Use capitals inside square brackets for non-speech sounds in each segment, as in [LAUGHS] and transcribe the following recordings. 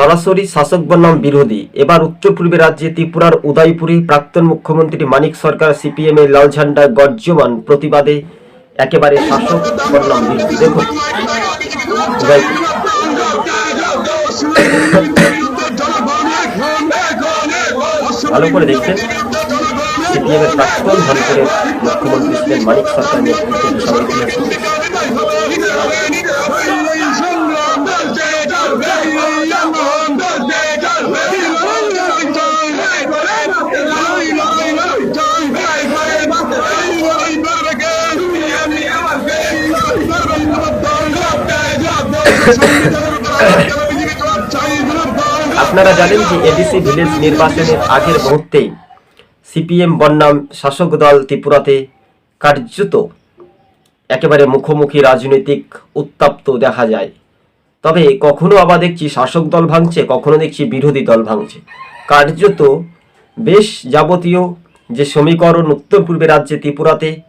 সরাসরি শাসক বনাম বিরোধী। এবার উত্তর পূর্বে রাজ্যে ত্রিপুরার উদয়পুরে প্রাক্তন মুখ্যমন্ত্রী মানিক সরকার সিপিএম এর লাল ঝান্ডা গর্জমান প্রতিবাদে একেবারে শাসক বনাম বিরোধী। দেখুন। ভালো করে দেখছেন। সিপিএম এর প্রাক্তন ধনপুরের মুখ্যমন্ত্রী মানিক সরকার নেতৃত্বে [LAUGHS] আপনারা জানেন যে এডিসি ভিলেজ নির্বাচনের আগের মুহূর্তেই সিপিএম বন্যাম শাসক দল ত্রিপুরাতে কার্যত একেবারে মুখোমুখি রাজনৈতিক উত্তাপ্ত দেখা যায়। তবে কখনো আবার দেখছি শাসক দল ভাঙছে, কখনো দেখছি বিরোধী দল ভাঙছে। কার্যত বেশ যাবতীয় যে সমীকরণ উত্তর পূর্বে রাজ্যে ত্রিপুরাতে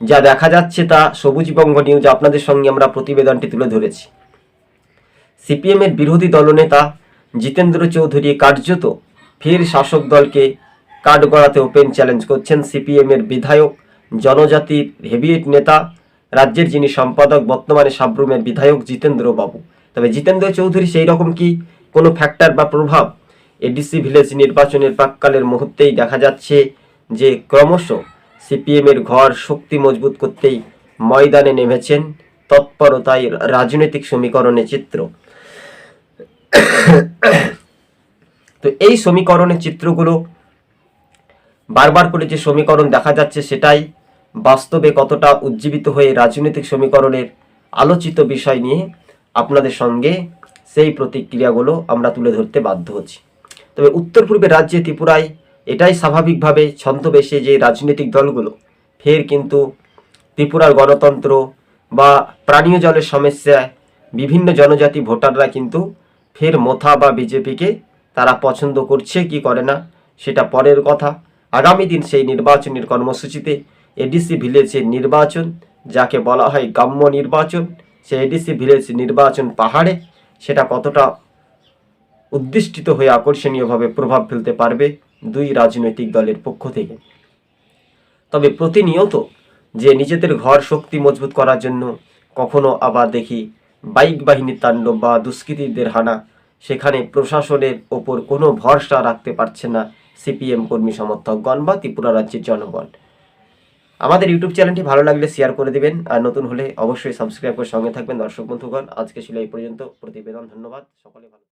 যা দেখা যাচ্ছে তা সবুজ সবুজবঙ্গ নিউজ আপনাদের সঙ্গে আমরা প্রতিবেদনটি তুলে ধরেছি। সিপিএমের বিরোধী দলনেতা জিতেন্দ্র চৌধুরী কার্যত ফের শাসক দলকে কাঠগড়াতে ওপেন চ্যালেঞ্জ করছেন সিপিএমের বিধায়ক, জনজাতির হেভিয়েট নেতা, রাজ্যের যিনি সম্পাদক, বর্তমানে সাবরুমের বিধায়ক জিতেন্দ্র বাবু। তবে জিতেন্দ্র চৌধুরী সেই রকম কি কোনো ফ্যাক্টর বা প্রভাব? এডিসি ভিলেজ নির্বাচনের প্রাককালের মুহূর্তেই দেখা যাচ্ছে যে ক্রমশ সিপিএমের ঘর শক্তি মজবুত করতেই ময়দানে নেমেছেন তৎপরতায় রাজনৈতিক সমীকরণের চিত্র। তো এই সমীকরণের চিত্রগুলো বারবার করে যে সমীকরণ দেখা যাচ্ছে সেটাই বাস্তবে কতটা উজ্জীবিত হয়ে রাজনৈতিক সমীকরণের আলোচিত বিষয় নিয়ে আপনাদের সঙ্গে সেই প্রতিক্রিয়াগুলো আমরা তুলে ধরতে বাধ্য হচ্ছি। তবে উত্তর পূর্বের রাজ্যে ত্রিপুরায় এটাই স্বাভাবিকভাবে ছন্দবেশে যে রাজনৈতিক দলগুলো, ফের কিন্তু ত্রিপুরার গণতন্ত্র বা পানীয় জলের সমস্যায় বিভিন্ন জনজাতি ভোটাররা কিন্তু ফের মোথা বা বিজেপিকে তারা পছন্দ করছে কি করে না, সেটা পরের কথা। আগামী দিন সেই নির্বাচনের কর্মসূচিতে এডিসি ভিলেজের নির্বাচন, যাকে বলা হয় গ্রাম্য নির্বাচন, সেই এডিসি ভিলেজ নির্বাচন পাহাড়ে সেটা কতটা উদ্দিষ্টিত হয়ে আকর্ষণীয়ভাবে প্রভাব ফেলতে পারবে দুই রাজনৈতিক দলের পক্ষ থেকে। তবে প্রতিনিয়ত যে নিজেদের ঘর শক্তি মজবুত করার জন্য কখনো আবার দেখি বাইক বাহিনীর তাণ্ডব বা দুষ্কৃতীদের হানা, সেখানে প্রশাসনের ওপর কোনো ভরসা রাখতে পারছে না সিপিএম কর্মী সমর্থকগণ বা ত্রিপুরা রাজ্যের জনগণ। আমাদের ইউটিউব চ্যানেলটি ভালো লাগলে শেয়ার করে দিবেন, আর নতুন হলে অবশ্যই সাবস্ক্রাইব করে সঙ্গে থাকবেন দর্শক বন্ধুগণ। আজকে ছিল এই পর্যন্ত, প্রতিবেদন, ধন্যবাদ, সকলে ভালো